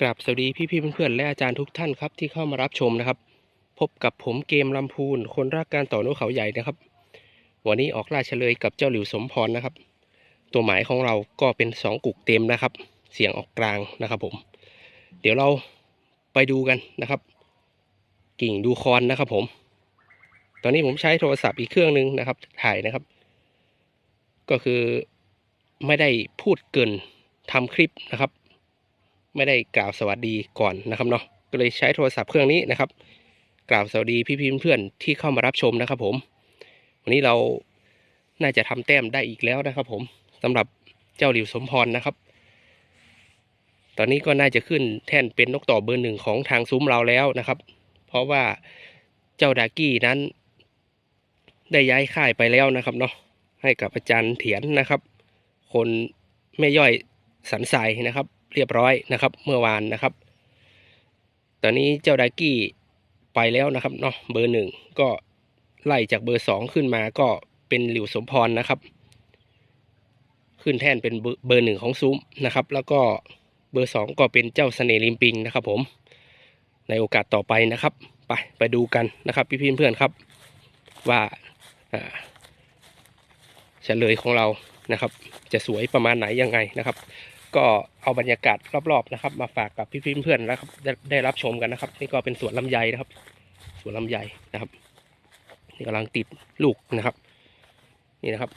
กราบสวัสดีพี่ๆเพื่อนๆและอาจารย์ทุกท่านครับที่เข้ามารับชมนะครับ พบกับผมเกมลำพูน คนรักการต่อนกเขาใหญ่นะครับ วันนี้ออกล่าเฉลยกับเจ้าหลิวสมพรนะครับ ตัวหมายของเราก็เป็นสองกุกเต็มนะครับ เสียงออกกลางนะครับผม เดี๋ยวเราไปดูกันนะครับ กิ่งดูคอนนะครับผม ตอนนี้ผมใช้โทรศัพท์อีกเครื่องหนึ่งนะครับ ถ่ายนะครับ ก็คือไม่ได้พูดเกินทำคลิปนะครับ ไม่ได้กล่าวสวัสดีก่อนนะครับเนาะก็เลยใช้โทรศัพท์เครื่องนี้นะครับ กล่าวสวัสดีพี่ๆเพื่อนที่เข้ามารับชมนะครับ ผม วันนี้เราน่าจะทำแต้มได้อีกแล้วนะครับ ผมสำหรับเจ้าหลิวสมพรนะครับ ตอนนี้ก็น่าจะขึ้นแท่นเป็นนกต่อเบอร์หนึ่งของทางซุ้มเราแล้วนะครับ เพราะว่าเจ้าดากี้นั้น ได้ย้ายค่ายไปแล้วนะครับเนาะให้กับอาจารย์เถียนนะครับ คนแม่ย่อยสันใสนะครับ เรียบร้อยนะครับ เมื่อวานนะครับ ตอนนี้เจ้าดากี้ไปแล้วนะครับเนาะเบอร์หนึ่งก็ไล่จากเบอร์สองขึ้นมาก็เป็นหลิวสมพรนะครับ ขึ้นแท่นเป็นเบอร์หนึ่งของซุ้มนะครับ แล้วก็เบอร์สองก็เป็นเจ้าเสน่ห์ลิมปิงนะครับ ผม ในโอกาสต่อไปนะครับ ไปไปดูกันนะครับ พี่ๆเพื่อนๆครับ ว่าเฉลยของเรานะครับ จะสวยประมาณไหนยังไงนะครับ ก็เอาบรรยากาศรอบๆนะครับ มาฝากกับพี่ๆเพื่อนๆนะครับได้ได้รับชมกันนะครับ นี่ก็เป็นสวนลำไยนะครับ สวนลำไยนะครับนี่กำลังติดลูกนะครับ นี่นะครับ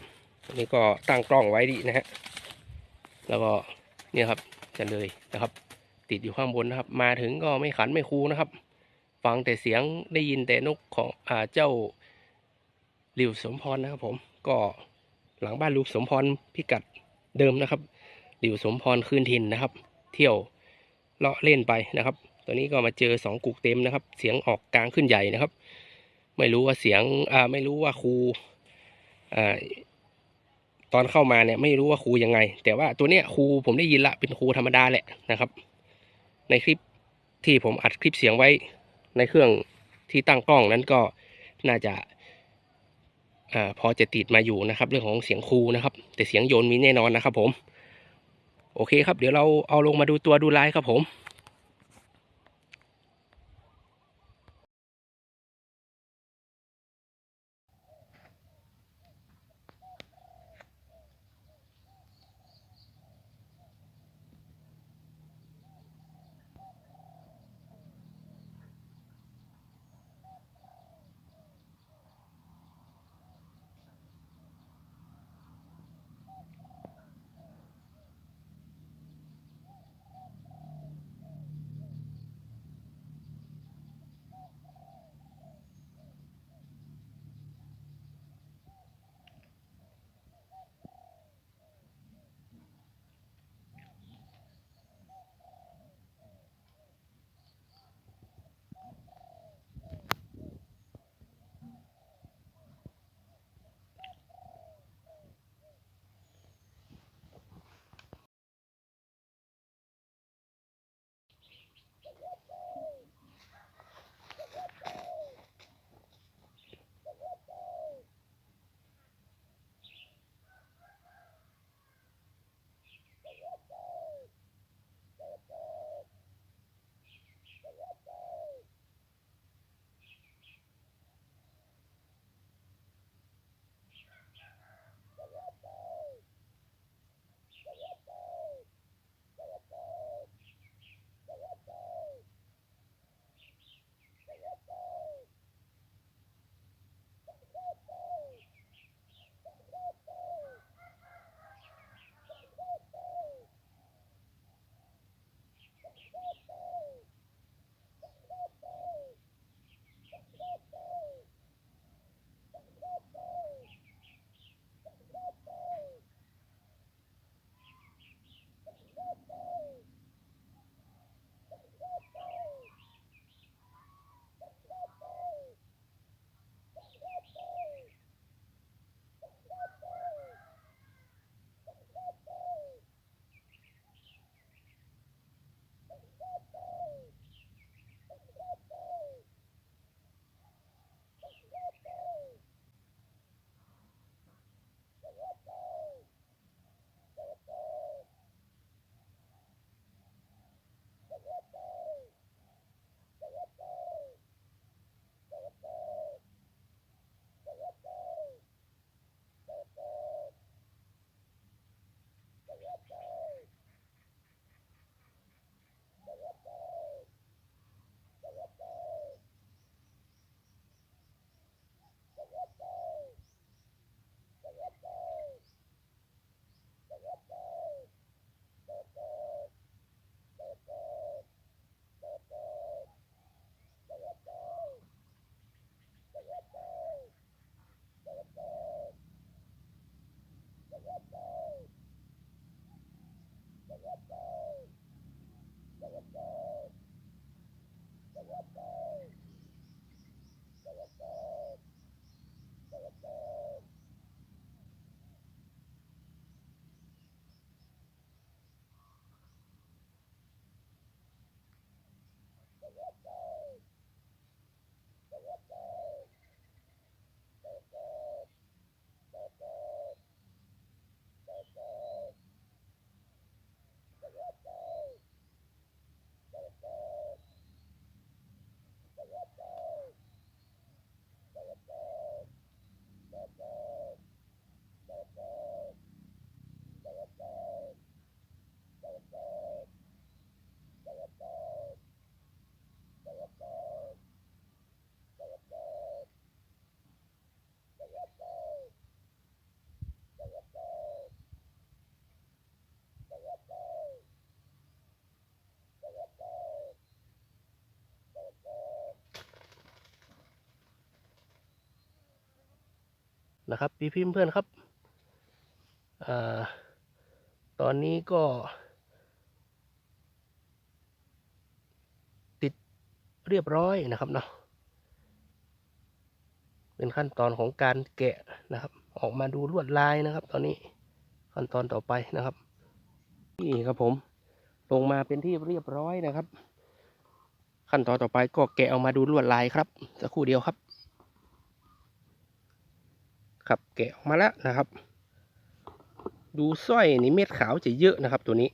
นนี้ก็ตั้งกล้องไว้ดีนะฮะแล้วก็เนี่ยครับจะเลยนะครับ ติดอยู่ข้างบนนะครับ มาถึงก็ไม่ขันไม่คูนะครับ ฟังแต่เสียงได้ยินแต่นกของอ่าเจ้าหลิวสมพรนะครับ ผมก็หลังบ้านลูกสมพรพิกัดเดิมนะครับ หลิวสมพรคืนถิ่นนะครับ เที่ยวเลาะเล่นไปนะครับ ตัวนี้ก็มาเจอสองกุกเต็มนะครับ เสียงออกกลางขึ้นใหญ่นะครับ ไม่รู้ว่าเสียงอ่าไม่รู้ว่าครูอ่าตอนเข้ามาเนี่ยไม่รู้ว่าครูยังไง แต่ว่าตัวเนี้ยครูผมได้ยินละเป็นครูธรรมดาแหละนะครับ ในคลิปที่ผมอัดคลิปเสียงไว้ในเครื่องที่ตั้งกล้องนั้นก็น่าจะอ่าพอจะติดมาอยู่นะครับ เรื่องของเสียงครูนะครับ แต่เสียงโยนมีแน่นอนนะครับผม โอเคครับ เดี๋ยวเราเอาลงมาดูตัวดูลายครับผม นะครับพี่พิมเพื่อนครับอาตอนนี้ก็ ติดเรียบร้อยนะครับเนาะเป็นขั้นตอนของการแกะนะครับ ออกมาดูลวดลายนะครับ ตอนนี้ขั้นตอนต่อไปนะครับนี่ครับผมลงมาเป็นที่เรียบร้อยนะครับ ขั้นตอนต่อไปก็แกะออกมาดูลวดลายครับสักครู่เดียวครับ ครับแกะออกมาแล้วนะครับ ดูสร้อยนี่เม็ดขาวจะเยอะนะครับ ตัวนี้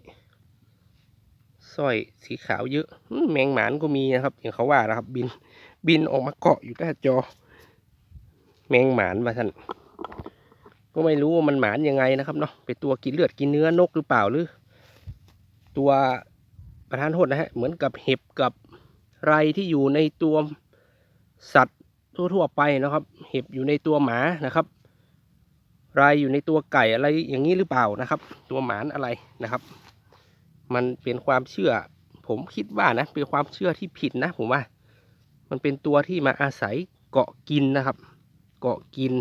สร้อยสีขาวเยอะแมงหมานก็มีนะครับ อย่างเขาว่านะครับ บินบินออกมาเกาะอยู่หน้าจอ แมงหมานมาท่านก็ไม่รู้ว่ามันหมานยังไงนะครับเนาะเป็นตัวกินเลือดกินเนื้อนกหรือเปล่าหรือ ตัวประธานโทษนะฮะเหมือนกับเห็บกับไรที่อยู่ในตัวสัตว์ทั่วๆไปนะครับ เห็บอยู่ในตัวหมานะครับ ไรอยู่ในตัวไก่อะไรอย่างนี้หรือเปล่านะครับ ตัวหมานอะไรนะครับ มันเป็นความเชื่อ ผมคิดว่านะเป็นความเชื่อที่ผิดนะ ผมว่า มันเป็นตัวที่มาอาศัยเกาะกินนะครับ เกาะกิน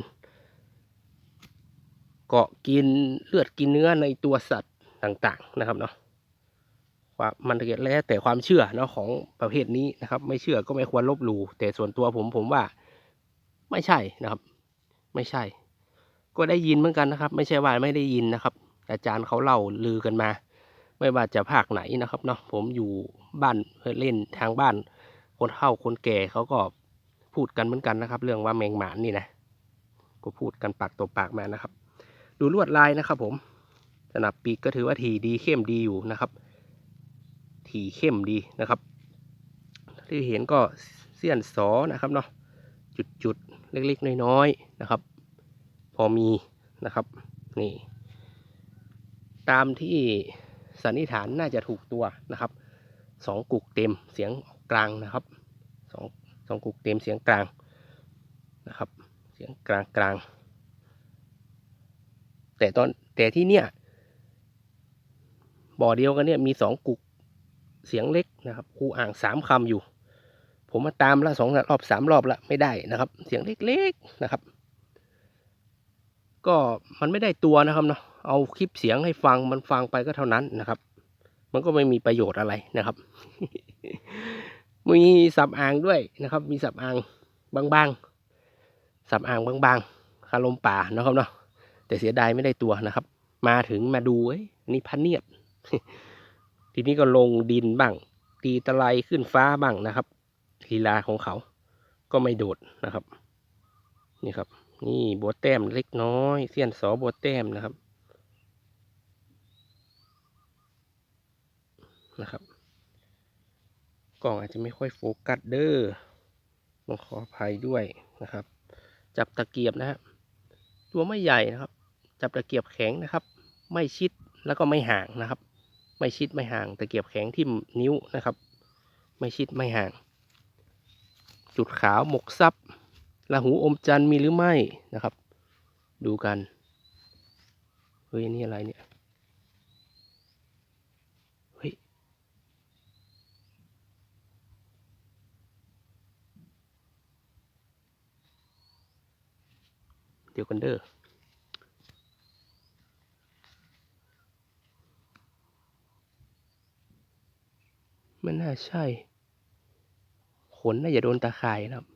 เกาะกินเลือดกินเนื้อในตัวสัตว์ต่างๆนะครับเนาะว่ามันเกิดแล้วแต่ความเชื่อเนาะของประเภทนี้นะครับ ไม่เชื่อก็ไม่ควรลบหลู่แต่ส่วนตัวผมผมว่าไม่ใช่นะครับ ไม่ใช่ ก็ได้ยินเหมือนกันนะครับ ไม่ใช่ว่าไม่ได้ยินนะครับ อาจารย์เขาเล่าลือกันมา ไม่ว่าจะภาคไหนนะครับเนาะผมอยู่บ้านเล่นทางบ้าน คนเฒ่าคนแก่เขาก็พูดกันเหมือนกันนะครับ เรื่องว่าแมงหมานนี่นะก็พูดกันปากต่อปากมานะครับ ดูลวดลายนะครับ ผมสนับปีกก็ถือว่าถี่ดีเข้มดีอยู่นะครับถี่เข้มดีนะครับ ที่เห็นก็เสี้ยนสอนะครับเนาะจุดๆเล็กๆน้อยๆนะครับ อมีนะครับ นี่ ตามที่สันนิษฐานน่าจะถูกตัวนะครับสองกุกเต็มเสียงกลางนะครับสองสองกุกเต็มเสียงกลางนะครับ เสียงกลางกลางแต่ตอนแต่ที่เนี่ยบ่อเดียวกันเนี่ยมีสองกุกเสียงเล็กนะครับครูอ่างสามคำอยู่ ผมมาตามละสองรอบสามรอบละไม่ได้นะครับ เสียงเล็กๆนะครับ ก็มันไม่ได้ตัวนะครับเนาะเอาคลิปเสียงให้ฟังมันฟังไปก็เท่านั้นนะครับ มันก็ไม่มีประโยชน์อะไรนะครับ มีสับอ่างด้วยนะครับ มีสับอ่างบางๆสับอ่างบางๆคาลมป่านะครับเนาะแต่เสียดายไม่ได้ตัวนะครับ มาถึงมาดูเอ้ยนนี่พันเนียดทีนี้ก็ลงดินบ้าง ตีตะไลขึ้นฟ้าบ้างนะครับลีลาของเขาก็ไม่โดดนะครับ นี่ครับ นี่บัวแต้มเล็กน้อย เสี้ยนสอบัวแต้มนะครับ นะครับ กล้องอาจจะไม่ค่อยโฟกัสเด้อต้องขออภัยด้วยนะครับ จับตะเกียบนะครับตัวไม่ใหญ่นะครับ จับตะเกียบแข็งนะครับ ไม่ชิดแล้วก็ไม่ห่างนะครับ ไม่ชิดไม่ห่างตะเกียบแข็งที่นิ้วนะครับ ไม่ชิดไม่ห่าง จุดขาวหมกซับ ละหูอมจันทร์มีหรือไม่นะครับ ดูกัน เฮ้ย นี่อะไรเนี่ย เฮ้ย เดี๋ยวกันเด้อมันน่าใช่ ขนน่าจะโดนตาข่ายนะครับ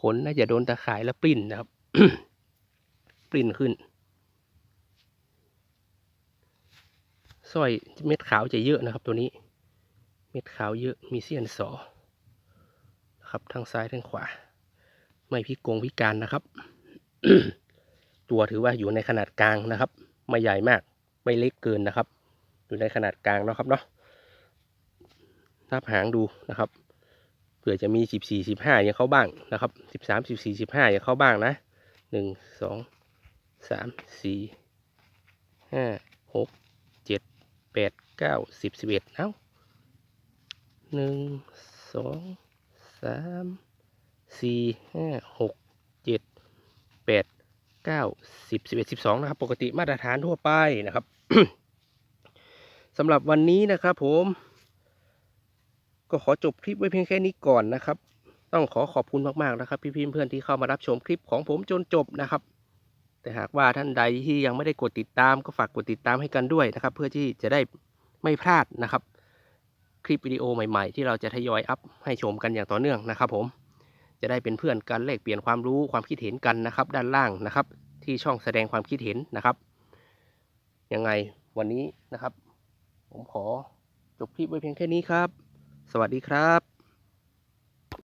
ขนน่าจะโดนตาข่ายแล้วปริ่นนะครับปริ่นขึ้นสร้อยเม็ดขาวจะเยอะนะครับ ตัวนี้ เม็ดขาวเยอะมีเสี้ยนสอนะครับทั้งซ้ายทั้งขวา ไม่พิกงพิการนะครับ ตัวถือว่าอยู่ในขนาดกลางนะครับ ไม่ใหญ่มาก ไม่เล็กเกินนะครับ อยู่ในขนาดกลางนะครับเนาะนับหางดูนะครับ เผื่อจะมีสิบสี่สิบห้าอย่างเขาบ้างนะครับสิบสามสิบสี่สิบห้าอย่างเขาบ้างนะหนึ่งสองสามสี่ห้าหกเจ็ดแปดเก้าสิบสิบเอ็ดเอ้าหนึ่งสองสามสี่ห้าหกเจ็ดแปดเก้าสิบสิบเอ็ดสิบสองนะครับ ปกติมาตรฐานทั่วไปนะครับสำหรับวันนี้นะครับผม ก็ขอจบคลิปไว้เพียงแค่นี้ก่อนนะครับ ต้องขอขอบคุณมากๆนะครับ พี่ๆเพื่อนๆที่เข้ามารับชมคลิปของผมจนจบนะครับ แต่หากว่าท่านใดที่ยังไม่ได้กดติดตามก็ฝากกดติดตามให้กันด้วยนะครับ เพื่อที่จะได้ไม่พลาดนะครับ คลิปวิดีโอใหม่ๆ ที่เราจะทยอยอัพให้ชมกันอย่างต่อเนื่องนะครับ ผมจะได้เป็นเพื่อนกันแลกเปลี่ยนความรู้ความคิดเห็นกันนะครับ ด้านล่างนะครับ ที่ช่องแสดงความคิดเห็นนะครับยังไงวันนี้นะครับ ผมขอจบคลิปไว้เพียงแค่นี้ครับ สวัสดีครับ